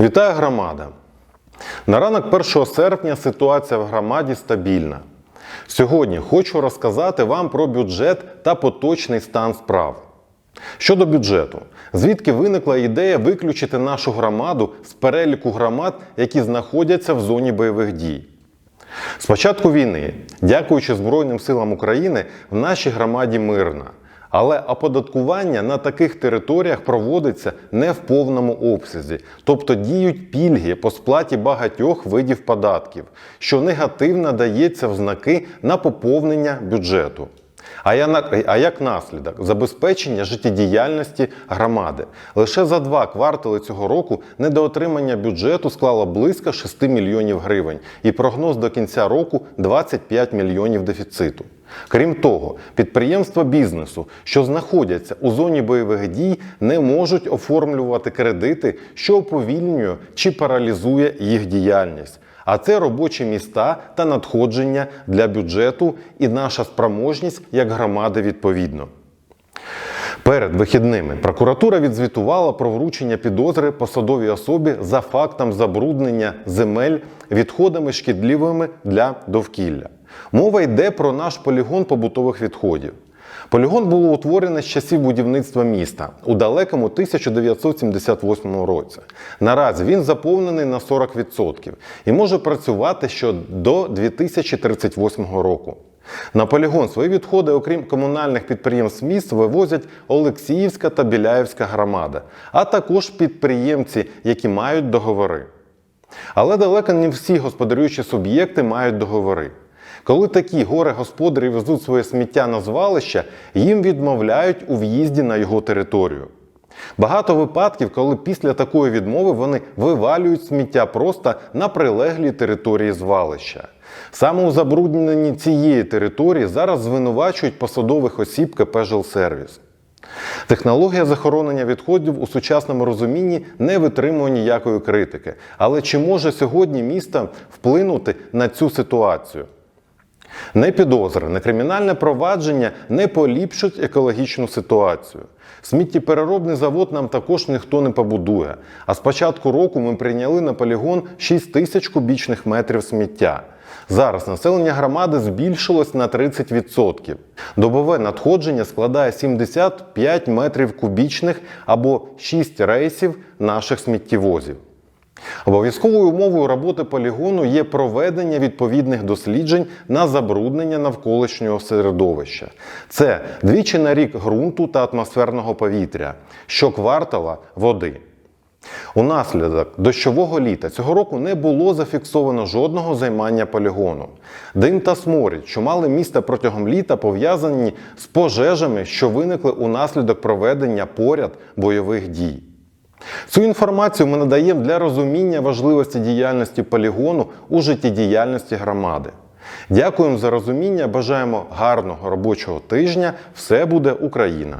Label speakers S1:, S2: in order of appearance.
S1: Вітаю громада! На ранок 1 серпня ситуація в громаді стабільна. Сьогодні хочу розказати вам про бюджет та поточний стан справ. Щодо бюджету, звідки виникла ідея виключити нашу громаду з переліку громад, які знаходяться в зоні бойових дій. З початку війни, дякуючи Збройним силам України, в нашій громаді мирна. Але оподаткування на таких територіях проводиться не в повному обсязі, тобто діють пільги по сплаті багатьох видів податків, що негативно дається в знаки на поповнення бюджету. А а як наслідок забезпечення життєдіяльності громади. Лише за два квартали цього року недоотримання бюджету склало близько 6 мільйонів гривень, і прогноз до кінця року 25 мільйонів дефіциту. Крім того, підприємства бізнесу, що знаходяться у зоні бойових дій, не можуть оформлювати кредити, що уповільнює чи паралізує їх діяльність. А це робочі міста та надходження для бюджету і наша спроможність як громади відповідно. Перед вихідними прокуратура відзвітувала про вручення підозри посадовій особі за фактом забруднення земель відходами шкідливими для довкілля. Мова йде про наш полігон побутових відходів. Полігон було утворений з часів будівництва міста у далекому 1978 році. Наразі він заповнений на 40% і може працювати ще до 2038 року. На полігон свої відходи, окрім комунальних підприємств міст, вивозять Олексіївська та Біляївська громада, а також підприємці, які мають договори. Але далеко не всі господарюючі суб'єкти мають договори. Коли такі горе-господарі везуть своє сміття на звалище, їм відмовляють у в'їзді на його територію. Багато випадків, коли після такої відмови вони вивалюють сміття просто на прилеглій території звалища. Саме у забрудненні цієї території зараз звинувачують посадових осіб КП «Жилсервіс». Технологія захоронення відходів у сучасному розумінні не витримує ніякої критики. Але чи може сьогодні місто вплинути на цю ситуацію? Не підозри, не кримінальне провадження не поліпшать екологічну ситуацію. Сміттєпереробний завод нам також ніхто не побудує. А з початку року ми прийняли на полігон 6 тисяч кубічних метрів сміття. Зараз населення громади збільшилось на 30%. Добове надходження складає 75 метрів кубічних або 6 рейсів наших сміттєвозів. Обов'язковою умовою роботи полігону є проведення відповідних досліджень на забруднення навколишнього середовища. Це двічі на рік ґрунту та атмосферного повітря, щоквартала води. Унаслідок дощового літа цього року не було зафіксовано жодного займання полігону. Дим та сморід, що мали місце протягом літа, пов'язані з пожежами, що виникли унаслідок проведення поряд бойових дій. Цю інформацію ми надаємо для розуміння важливості діяльності полігону у життєдіяльності громади. Дякуємо за розуміння. Бажаємо гарного робочого тижня. Все буде Україна!